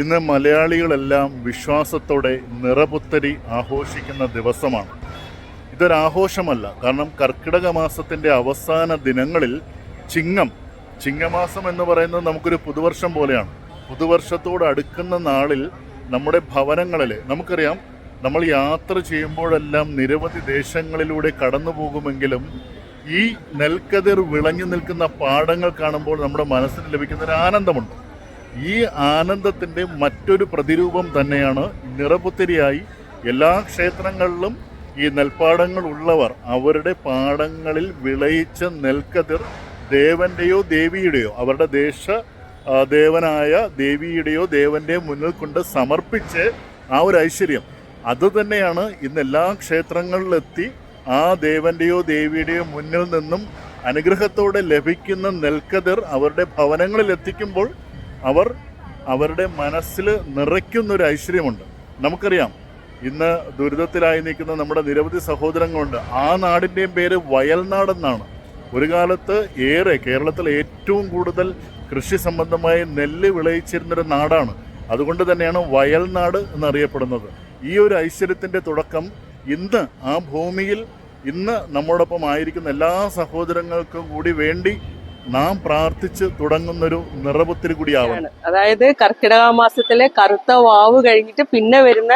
ഇന്ന് മലയാളികളെല്ലാം വിശ്വാസത്തോടെ നിറപുത്തരി ആഘോഷിക്കുന്ന ദിവസമാണ്. ഇതൊരാഘോഷമല്ല കാരണം കർക്കിടക മാസത്തിന്റെ അവസാന ദിനങ്ങളിൽ ചിങ്ങം ചിങ്ങമാസം എന്ന് പറയുന്നത് നമുക്കൊരു പുതുവർഷം പോലെയാണ്. പുതുവർഷത്തോട് അടുക്കുന്ന നാളിൽ നമ്മുടെ ഭവനങ്ങളിൽ നമുക്കറിയാം നമ്മൾ യാത്ര ചെയ്യുമ്പോഴെല്ലാം നിരവധി ദേശങ്ങളിലൂടെ കടന്നു പോകുമെങ്കിലും ഈ നെൽക്കതിർ വിളഞ്ഞു നിൽക്കുന്ന പാടങ്ങൾ കാണുമ്പോൾ നമ്മുടെ മനസ്സിന് ലഭിക്കുന്ന ഒരു ആനന്ദമുണ്ട് ഈ ആനന്ദത്തിന്റെ മറ്റൊരു പ്രതിരൂപം തന്നെയാണ് നിറപുത്തിരിയായി എല്ലാ ക്ഷേത്രങ്ങളിലും ഈ നെൽപ്പാടങ്ങൾ ഉള്ളവർ അവരുടെ പാടങ്ങളിൽ വിളയിച്ച നെൽക്കതിർ ദേവന്റെയോ ദേവിയുടെയോ അവരുടെ ദേശ ദേവനായ ദേവിയുടെയോ ദേവന്റെ മുന്നിൽ കൊണ്ട് സമർപ്പിച്ച് ആ ഒരു ഐശ്വര്യം. അത് തന്നെയാണ് ഇന്ന് എല്ലാ ക്ഷേത്രങ്ങളിലെത്തി ആ ദേവന്റെയോ ദേവിയുടെയോ മുന്നിൽ നിന്നും അനുഗ്രഹത്തോടെ ലഭിക്കുന്ന നെൽക്കതിർ അവരുടെ ഭവനങ്ങളിൽ എത്തിക്കുമ്പോൾ അവർ അവരുടെ മനസ്സിൽ നിറയ്ക്കുന്നൊരു ഐശ്വര്യമുണ്ട്. നമുക്കറിയാം ഇന്ന് ദുരിതത്തിലായി നിൽക്കുന്ന നമ്മുടെ നിരവധി സഹോദരങ്ങളുണ്ട്. ആ നാടിന്റെയും പേര് വയൽനാടെന്നാണ് ഒരു കാലത്ത് ഏറെ കേരളത്തിൽ ഏറ്റവും കൂടുതൽ കൃഷി സംബന്ധമായി നെല്ല് വിളയിച്ചിരുന്നൊരു നാടാണ്. അതുകൊണ്ട് തന്നെയാണ് വയൽനാട് എന്നറിയപ്പെടുന്നത്. ഈ ഒരു ഐശ്വര്യത്തിന്റെ തുടക്കം ഇന്ന് ആ ഭൂമിയിൽ ഇന്ന് നമ്മോടൊപ്പം ആയിരിക്കുന്ന എല്ലാ സഹോദരങ്ങൾക്കും കൂടി വേണ്ടി നാം പ്രാർത്ഥിച്ച് തുടങ്ങുന്നൊരു നിറപുത്തിരി കൂടിയാവണം. അതായത് കർക്കിടക മാസത്തിലെ കറുത്ത വാവ് കഴിഞ്ഞിട്ട് പിന്നെ വരുന്ന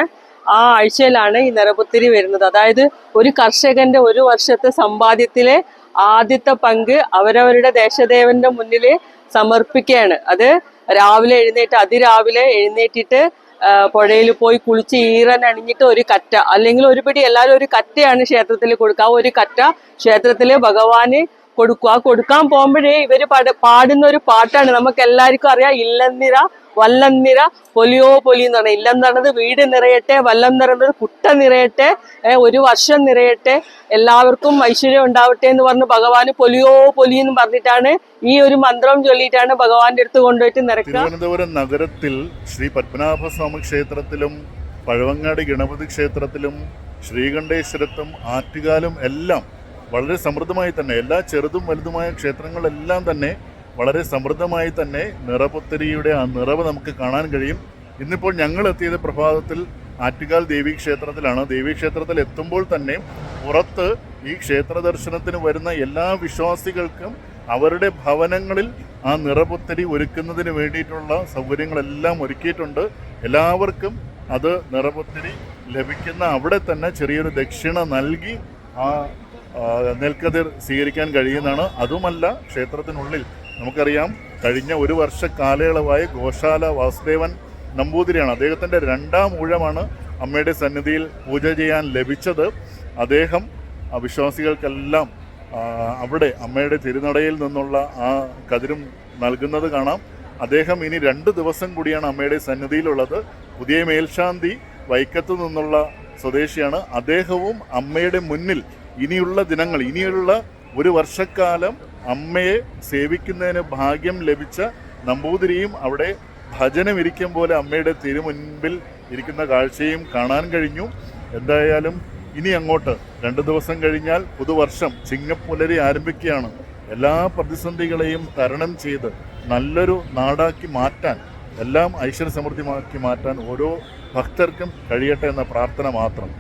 ആ ആഴ്ചയിലാണ് ഈ നിറപുത്തിരി വരുന്നത്. അതായത് ഒരു കർഷകന്റെ ഒരു വർഷത്തെ സമ്പാദ്യത്തിലെ ആദ്യത്തെ പങ്ക് അവരവരുടെ ദേശദേവന്റെ മുന്നിൽ സമർപ്പിക്കുകയാണ്. അത് രാവിലെ എഴുന്നേറ്റ് അതിരാവിലെ എഴുന്നേറ്റിട്ട് പുഴയിൽ പോയി കുളിച്ച് ഈറൻ അണിഞ്ഞിട്ട് ഒരു കറ്റ. അല്ലെങ്കിൽ ഒരു പിടി എല്ലാവരും ഒരു കറ്റയാണ് ക്ഷേത്രത്തിൽ കൊടുക്കുക. ഒരു കറ്റ ക്ഷേത്രത്തിൽ ഭഗവാന് കൊടുക്കുക ആ കൊടുക്കാൻ പോകുമ്പോഴേ ഇവർ പാട- പാടുന്ന ഒരു പാട്ടാണ്. നമുക്ക് എല്ലാവർക്കും അറിയാം ഇല്ലന്നിര വല്ലന്നിര പൊലിയോ പൊലി എന്ന് പറഞ്ഞാൽ ഇല്ലം പറഞ്ഞത് വീട് നിറയട്ടെ വല്ലം നിറഞ്ഞത് കുട്ട നിറയട്ടെ ഒരു വർഷം നിറയട്ടെ എല്ലാവർക്കും ഐശ്വര്യം ഉണ്ടാവട്ടെ എന്ന് പറഞ്ഞ് ഭഗവാന് പൊലിയോ പൊലി എന്ന് പറഞ്ഞിട്ടാണ് ഈ ഒരു മന്ത്രം ചൊല്ലിയിട്ടാണ് ഭഗവാന്റെ അടുത്ത് കൊണ്ടുപോയിട്ട് നിറക്കുക തിരുവനന്തപുരം നഗരത്തിൽ ശ്രീ പത്മനാഭസ്വാമി ക്ഷേത്രത്തിലും പഴവങ്ങാടി ഗണപതി ക്ഷേത്രത്തിലും ശ്രീകണ്ഠേശ്വരത്തും ആറ്റുകാലും എല്ലാം വളരെ സമൃദ്ധമായി തന്നെ എല്ലാ ചെറുതും വലുതുമായ ക്ഷേത്രങ്ങളെല്ലാം തന്നെ വളരെ സമൃദ്ധമായി തന്നെ നിറപുത്തരിയുടെ ആ നിറവ് നമുക്ക് കാണാൻ കഴിയും. ഇന്നിപ്പോൾ ഞങ്ങൾ എത്തിയത് പ്രഭാതത്തിൽ ആറ്റുകാൽ ദേവീ ക്ഷേത്രത്തിലാണ്. ദേവീ ക്ഷേത്രത്തിൽ എത്തുമ്പോൾ തന്നെ പുറത്ത് ഈ ക്ഷേത്ര ദർശനത്തിന് വരുന്ന എല്ലാ വിശ്വാസികൾക്കും അവരുടെ ഭവനങ്ങളിൽ ആ നിറപുത്തരി ഒരുക്കുന്നതിന് വേണ്ടിയിട്ടുള്ള സൗകര്യങ്ങളെല്ലാം ഒരുക്കിയിട്ടുണ്ട്. എല്ലാവർക്കും അത് നിറപുത്തരി ലഭിക്കുന്ന അവിടെ തന്നെ ചെറിയൊരു ദക്ഷിണ നൽകി ആ നെൽക്കതിർ സ്വീകരിക്കാൻ കഴിയുന്നതാണ്. അതുമല്ല ക്ഷേത്രത്തിനുള്ളിൽ നമുക്കറിയാം കഴിഞ്ഞ ഒരു വർഷ കാലയളവായി ഗോശാല വാസുദേവൻ നമ്പൂതിരിയാണ്. അദ്ദേഹത്തിന്റെ രണ്ടാം ഊഴമാണ് അമ്മയുടെ സന്നിധിയിൽ പൂജ ചെയ്യാൻ ലഭിച്ചത്. അദ്ദേഹം വിശ്വാസികൾക്കെല്ലാം അവിടെ അമ്മയുടെ തിരുനടയിൽ നിന്നുള്ള ആ കതിരും നൽകുന്നത് കാണാം. അദ്ദേഹം ഇനി രണ്ട് ദിവസം കൂടിയാണ് അമ്മയുടെ സന്നിധിയിലുള്ളത്. പുതിയ മേൽശാന്തി വൈക്കത്തു നിന്നുള്ള സ്വദേശിയാണ്. അദ്ദേഹവും അമ്മയുടെ മുന്നിൽ ഇനിയുള്ള ദിനങ്ങൾ ഇനിയുള്ള ഒരു വർഷക്കാലം അമ്മയെ സേവിക്കുന്നതിന് ഭാഗ്യം ലഭിച്ച നമ്പൂതിരിയും അവിടെ ഭജനം ഇരിക്കും പോലെ അമ്മയുടെ തിരുമുൻപിൽ ഇരിക്കുന്ന കാഴ്ചയും കാണാൻ കഴിഞ്ഞു. എന്തായാലും ഇനി അങ്ങോട്ട് രണ്ട് ദിവസം കഴിഞ്ഞാൽ പുതുവർഷം ചിങ്ങപ്പുലരി ആരംഭിക്കുകയാണ്. എല്ലാ പ്രതിസന്ധികളെയും തരണം ചെയ്ത് നല്ലൊരു നാടാക്കി മാറ്റാൻ എല്ലാം ഐശ്വര്യ സമൃദ്ധിമാക്കി മാറ്റാൻ ഓരോ ഭക്തർക്കും കഴിയട്ടെ എന്ന പ്രാർത്ഥന മാത്രം.